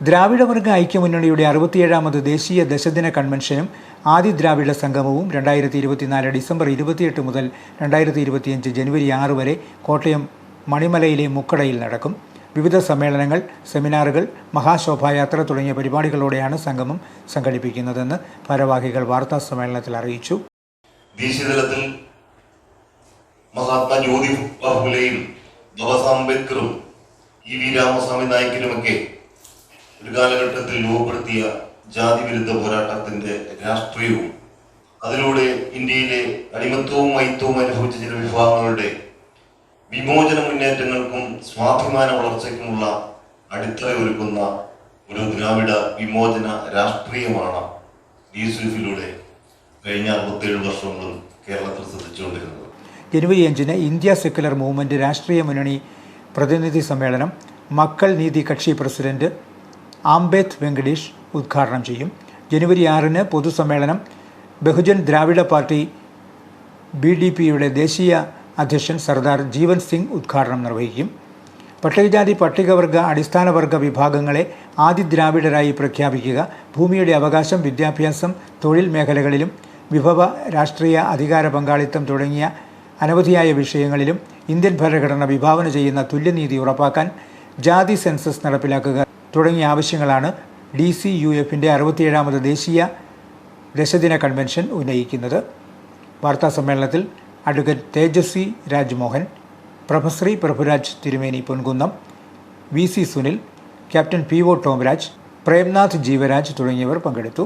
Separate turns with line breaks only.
ദ്രാവിഡവർഗ ഐക്യമുന്നണിയുടെ അറുപത്തിയേഴാമത് ദേശീയ ദശദിന കൺവെൻഷനും ആദി ദ്രാവിഡ സംഗമവും രണ്ടായിരത്തി ഇരുപത്തിനാല് ഡിസംബർ ഇരുപത്തിയെട്ട് മുതൽ രണ്ടായിരത്തി ഇരുപത്തിയഞ്ച് ജനുവരി ആറ് വരെ കോട്ടയം മണിമലയിലെ മുക്കടയിൽ നടക്കും. വിവിധ സമ്മേളനങ്ങൾ സെമിനാറുകൾ മഹാശോഭായാത്ര തുടങ്ങിയ പരിപാടികളോടെയാണ് സംഗമം സംഘടിപ്പിക്കുന്നതെന്ന് ഭാരവാഹികൾ വാർത്താ സമ്മേളനത്തിൽ അറിയിച്ചു.
ദേശീയതലത്തിൽ മഹാത്മാ ജ്യോതി ബാഹുലെയും ബാബാ അംബേദ്കറും ഇ വി രാമസ്വാമി നായിക്കനുമൊക്കെ ഒരു കാലഘട്ടത്തിൽ രൂപപ്പെടുത്തിയ ജാതി വിരുദ്ധ പോരാട്ടത്തിന്റെ രാഷ്ട്രീയവും അതിലൂടെ ഇന്ത്യയിലെ അടിമത്വവും മൈത്വവും അനുഭവിച്ച ചില വിഭാഗങ്ങളുടെ വിമോചന മുന്നേറ്റങ്ങൾക്കും സ്വാഭിമാന വളർച്ചയ്ക്കുമുള്ള അടിത്തറ ഒരുക്കുന്ന ഒരു ദ്രാവിഡ വിമോചന രാഷ്ട്രീയമാണ് യൂസുഫിലൂടെ കഴിഞ്ഞ അറുപത്തേഴ് വർഷങ്ങളും കേരളത്തിൽ ശ്രദ്ധിച്ചുകൊണ്ടിരുന്നത്.
ജനുവരി അഞ്ചിന് ഇന്ത്യ സെക്യുലർ മൂവ്മെന്റ് രാഷ്ട്രീയ മുന്നണി പ്രതിനിധി സമ്മേളനം മക്കൾ നീതി കക്ഷി പ്രസിഡന്റ് ആംബേദ് വെങ്കടേഷ് ഉദ്ഘാടനം ചെയ്യും. ജനുവരി ആറിന് പൊതുസമ്മേളനം. Bahujan Dravida party B D പിയുടെ ദേശീയ അധ്യക്ഷൻ സർദാർ ജീവൻ സിംഗ് ഉദ്ഘാടനം നിർവഹിക്കും. പട്ടികജാതി പട്ടികവർഗ അടിസ്ഥാനവർഗ വിഭാഗങ്ങളെ ആദി ദ്രാവിഡരായി പ്രഖ്യാപിക്കുക ഭൂമിയുടെ അവകാശം വിദ്യാഭ്യാസം തൊഴിൽ മേഖലകളിലും വിഭവ രാഷ്ട്രീയ അധികാര പങ്കാളിത്തം തുടങ്ങിയ അനവധിയായ വിഷയങ്ങളിലും ഇന്ത്യൻ ഭരണഘടന വിഭാവന ചെയ്യുന്ന തുല്യനീതി ഉറപ്പാക്കാൻ ജാതി സെൻസസ് നടപ്പിലാക്കുക തുടങ്ങിയ ആവശ്യങ്ങളാണ് ഡി സി യു എഫിന്റെ അറുപത്തിയേഴാമത് ദേശീയ ദശദിന കൺവെൻഷൻ ഉന്നയിക്കുന്നത്. വാർത്താ സമ്മേളനത്തിൽ advocate Tejaswi Rajmohan പ്രൊഫസറി Prabhuraj Thirumeni Ponkunnam V C Sunil captain P O Tomraj Premnath Jeevaraj തുടങ്ങിയവർ പങ്കെടുത്തു.